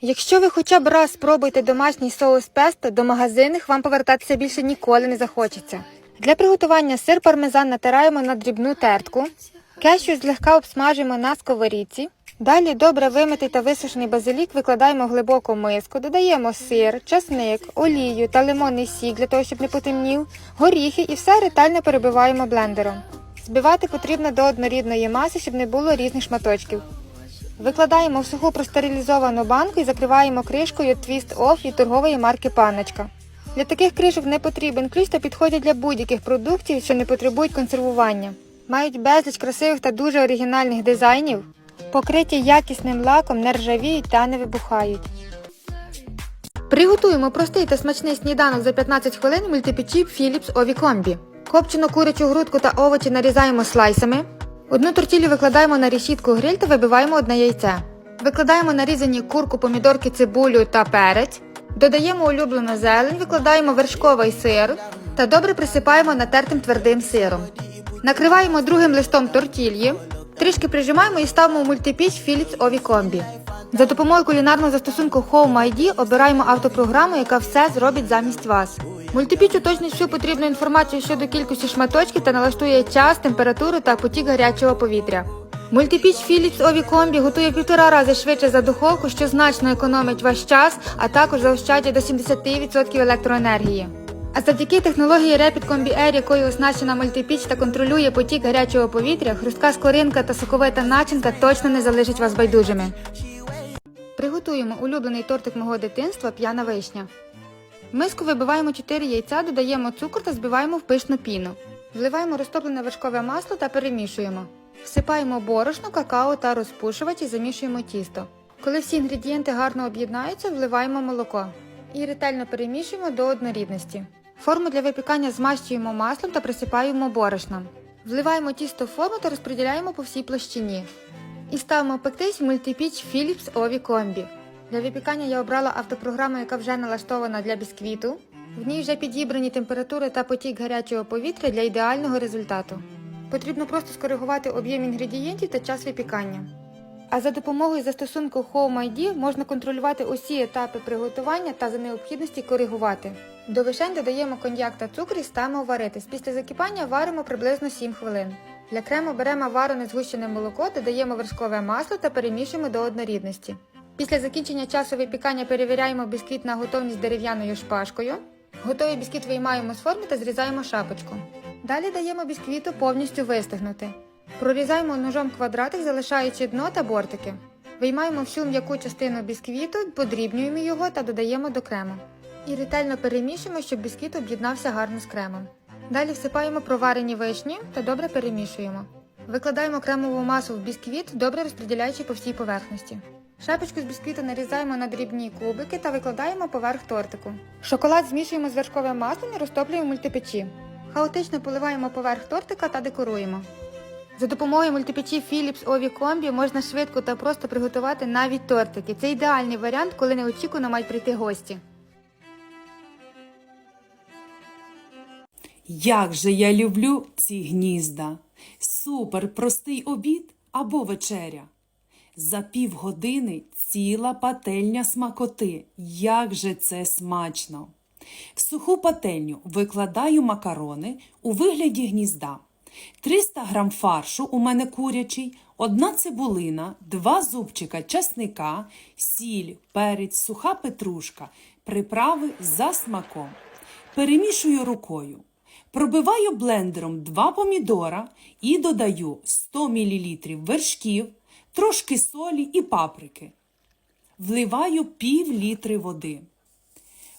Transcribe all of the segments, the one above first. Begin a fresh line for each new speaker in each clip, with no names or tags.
Якщо ви хоча б раз спробуєте домашній соус песто, до магазинних вам повертатися більше ніколи не захочеться. Для приготування сир пармезан натираємо на дрібну тертку, кешю злегка обсмажуємо на сковорідці. Далі добре вимитий та висушений базилік викладаємо в глибоку миску, додаємо сир, часник, олію та лимонний сік для того, щоб не потемнів, горіхи і все ретельно перебиваємо блендером. Збивати потрібно до однорідної маси, щоб не було різних шматочків. Викладаємо в суху простерилізовану банку і закриваємо кришкою Twist Off від торгової марки Панночка. Для таких кришок не потрібен ключ та підходять для будь-яких продуктів, що не потребують консервування. Мають безліч красивих та дуже оригінальних дизайнів, покриті якісним лаком, не ржавіють та не вибухають. Приготуємо простий та смачний сніданок за 15 хвилин в мультипечі Philips Ovі Комбі. Копчену курячу грудку та овочі нарізаємо слайсами. Одну тортілю викладаємо на рішітку гриль та вибиваємо одне яйце. Викладаємо нарізані курку, помідорки, цибулю та перець. Додаємо улюблену зелень, викладаємо вершковий сир та добре присипаємо натертим твердим сиром. Накриваємо другим листом тортільї, трішки прижимаємо і ставимо мультипіч Philips Ovі Комбі. За допомогою кулінарного застосунку Home ID обираємо автопрограму, яка все зробить замість вас. Мультипіч уточнить всю потрібну інформацію щодо кількості шматочків та налаштує час, температуру та потік гарячого повітря. Мультипіч Philips Ovі Комбі готує півтора рази швидше за духовку, що значно економить ваш час, а також заощаджує до 70% електроенергії. А завдяки технології Rapid Combi Air, якою оснащена мультипіч та контролює потік гарячого повітря, хрустка скоринка та соковита начинка точно не залишить вас байдужими. Приготуємо улюблений тортик мого дитинства п'яна вишня. Миску вибиваємо 4 яйця, додаємо цукор та збиваємо в пишну піну. Вливаємо розтоплене вершкове масло та перемішуємо. Всипаємо борошно, какао та розпушувач і замішуємо тісто. Коли всі інгредієнти гарно об'єднаються, вливаємо молоко і ретельно перемішуємо до однорідності. Форму для випікання змащуємо маслом та присипаємо борошном. Вливаємо тісто в форму та розподіляємо по всій площині. І ставимо пектись в мультипіч Philips Ovі Комбі. Для випікання я обрала автопрограму, яка вже налаштована для бісквіту. В ній вже підібрані температури та потік гарячого повітря для ідеального результату. Потрібно просто скоригувати об'єм інгредієнтів та час випікання. А за допомогою застосунку Home ID можна контролювати усі етапи приготування та за необхідності коригувати. До вишень додаємо коньяк та цукор і ставимо варитись. Після закипання варимо приблизно 7 хвилин. Для крему беремо варене згущене молоко, додаємо вершкове масло та перемішуємо до однорідності. Після закінчення часу випікання перевіряємо бісквіт на готовність дерев'яною шпажкою. Готовий бісквіт виймаємо з форми та зрізаємо шапочку. Далі даємо бісквіту повністю вистигнути. Прорізаємо ножом квадратик, залишаючи дно та бортики. Виймаємо всю м'яку частину бісквіту, подрібнюємо його та додаємо до крему. І ретельно перемішуємо, щоб бісквіт об'єднався гарно з кремом. Далі всипаємо проварені вишні та добре перемішуємо. Викладаємо кремову масу в бісквіт, добре розподіляючи по всій поверхності. Шапочку з бісквіту нарізаємо на дрібні кубики та викладаємо поверх тортику. Шоколад змішуємо з вершковим маслом і розтоплюємо мультипечі. Хаотично поливаємо поверх тортика та декоруємо. За допомогою мультипечі Philips Ovі Комбі можна швидко та просто приготувати навіть тортики. Це ідеальний варіант, коли неочікувано мають прийти гості.
Як же я люблю ці гнізда! Супер простий обід або вечеря. За півгодини ціла пательня смакоти. Як же це смачно! В суху пательню викладаю макарони у вигляді гнізда. 300 грам фаршу у мене курячий, одна цибулина, два зубчика часника, сіль, перець, суха петрушка, приправи за смаком. Перемішую рукою. Пробиваю блендером два помідора і додаю 100 мл вершків, трошки солі і паприки. Вливаю пів літри води.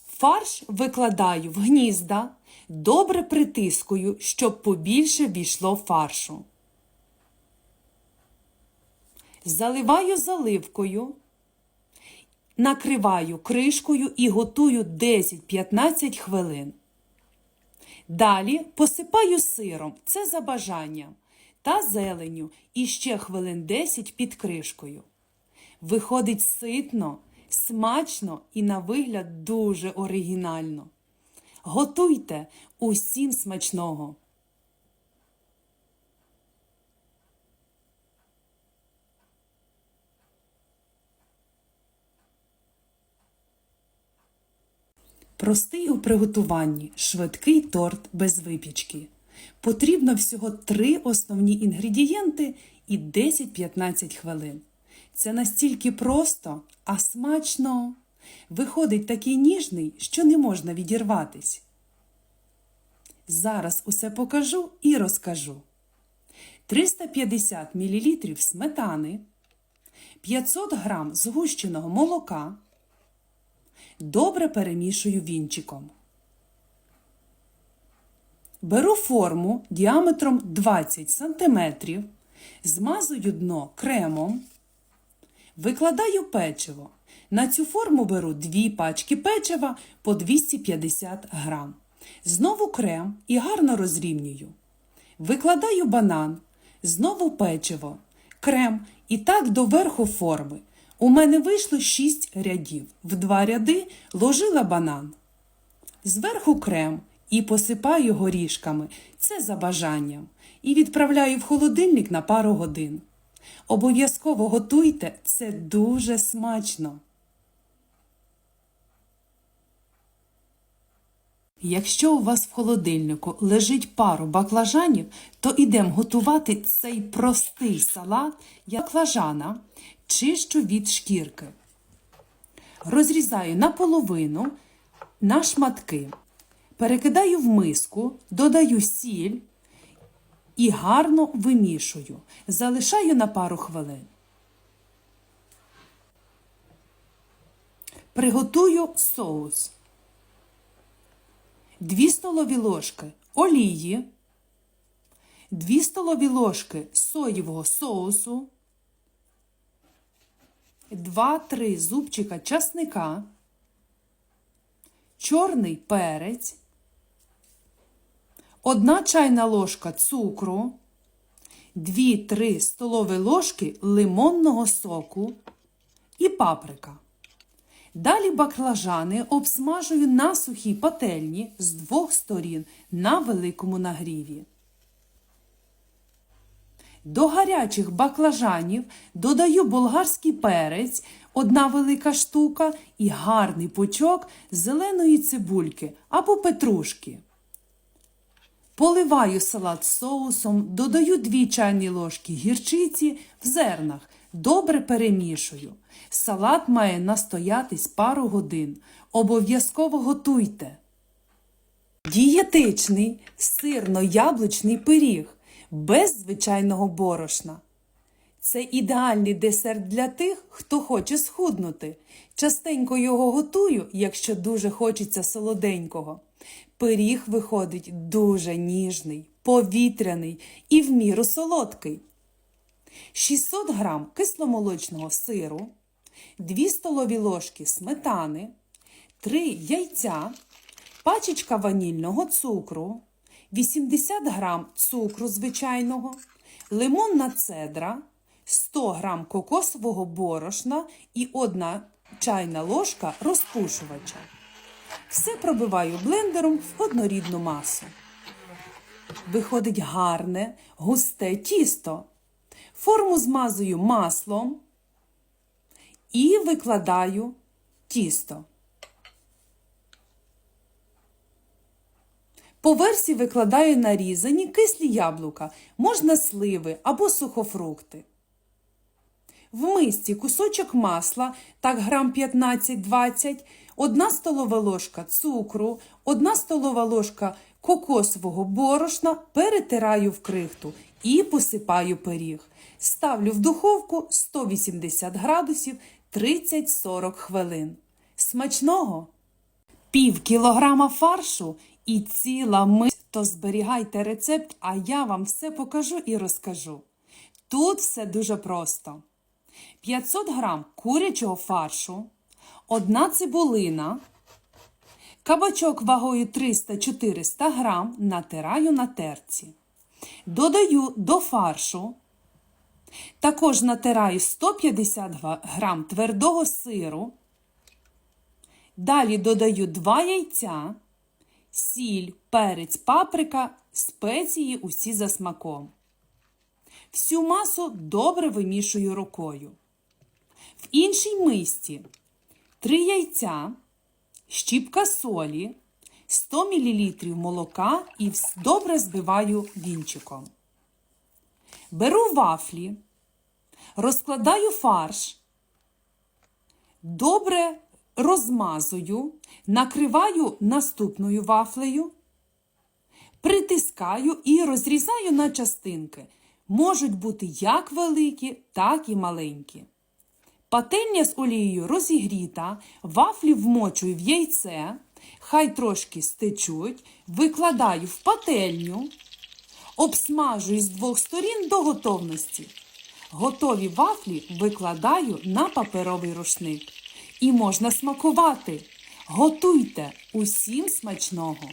Фарш викладаю в гнізда, добре притискую, щоб побільше війшло фаршу. Заливаю заливкою, накриваю кришкою і готую 10-15 хвилин. Далі посипаю сиром, це за бажанням, та зеленю і ще хвилин 10 під кришкою. Виходить ситно, смачно і на вигляд дуже оригінально. Готуйте усім смачного! Простий у приготуванні, швидкий торт без випічки. Потрібно всього три основні інгредієнти і 10-15 хвилин. Це настільки просто, а смачно. Виходить такий ніжний, що не можна відірватись. Зараз усе покажу і розкажу. 350 мл сметани, 500 г згущеного молока. Добре перемішую вінчиком. Беру форму діаметром 20 см, змазую дно кремом, викладаю печиво. На цю форму беру дві пачки печива по 250 грам. Знову крем і гарно розрівнюю. Викладаю банан, знову печиво, крем і так до верху форми. У мене вийшло 6 рядів. В два ряди ложила банан. Зверху крем і посипаю горішками. Це за бажанням. І відправляю в холодильник на пару годин. Обов'язково готуйте, це дуже смачно. Якщо у вас в холодильнику лежить пару баклажанів, то ідемо готувати цей простий салат баклажана, чищу від шкірки. Розрізаю наполовину на шматки, перекидаю в миску, додаю сіль і гарно вимішую. Залишаю на пару хвилин. Приготую соус. 2 столові ложки олії, 2 столові ложки соєвого соусу, 2-3 зубчика часника, чорний перець, 1 чайна ложка цукру, 2-3 столові ложки лимонного соку і паприка. Далі баклажани обсмажую на сухій пательні з двох сторін на великому нагріві. До гарячих баклажанів додаю болгарський перець, одна велика штука і гарний пучок зеленої цибульки або петрушки. Поливаю салат соусом, додаю 2 чайні ложки гірчиці в зернах, добре перемішую. Салат має настоятись пару годин. Обов'язково готуйте. Дієтичний сирно-яблучний пиріг без звичайного борошна. Це ідеальний десерт для тих, хто хоче схуднути. Частенько його готую, якщо дуже хочеться солоденького. Пиріг виходить дуже ніжний, повітряний і в міру солодкий. 600 грам кисломолочного сиру, 2 столові ложки сметани, 3 яйця, пачечка ванільного цукру, 80 грам цукру звичайного, лимонна цедра, 100 грам кокосового борошна і 1 чайна ложка розпушувача. Все пробиваю блендером в однорідну масу. Виходить гарне, густе тісто. Форму змазую маслом і викладаю тісто. По версії викладаю нарізані кислі яблука, можна сливи або сухофрукти. В мисці кусочок масла, так грам 15-20, 1 столова ложка цукру, 1 столова ложка кокосового борошна перетираю в крихту і посипаю пиріг. Ставлю в духовку 180 градусів 30-40 хвилин. Смачного! Пів кілограма фаршу і ціла мить. То зберігайте рецепт, а я вам все покажу і розкажу. Тут все дуже просто. 500 грам курячого фаршу, одна цибулина, кабачок вагою 300-400 грам натираю на терці. Додаю до фаршу, також натираю 150 грам твердого сиру. Далі додаю 2 яйця, сіль, перець, паприка, спеції усі за смаком. Всю масу добре вимішую рукою. В іншій мисці 3 яйця, щіпка солі, 100 мл молока і добре збиваю вінчиком. Беру вафлі, розкладаю фарш, добре розмазую, накриваю наступною вафлею, притискаю і розрізаю на частинки. Можуть бути як великі, так і маленькі. Пательня з олією розігріта, вафлі вмочую в яйце, хай трошки стечуть, викладаю в пательню, обсмажую з двох сторін до готовності. Готові вафлі викладаю на паперовий рушник. І можна смакувати. Готуйте усім смачного!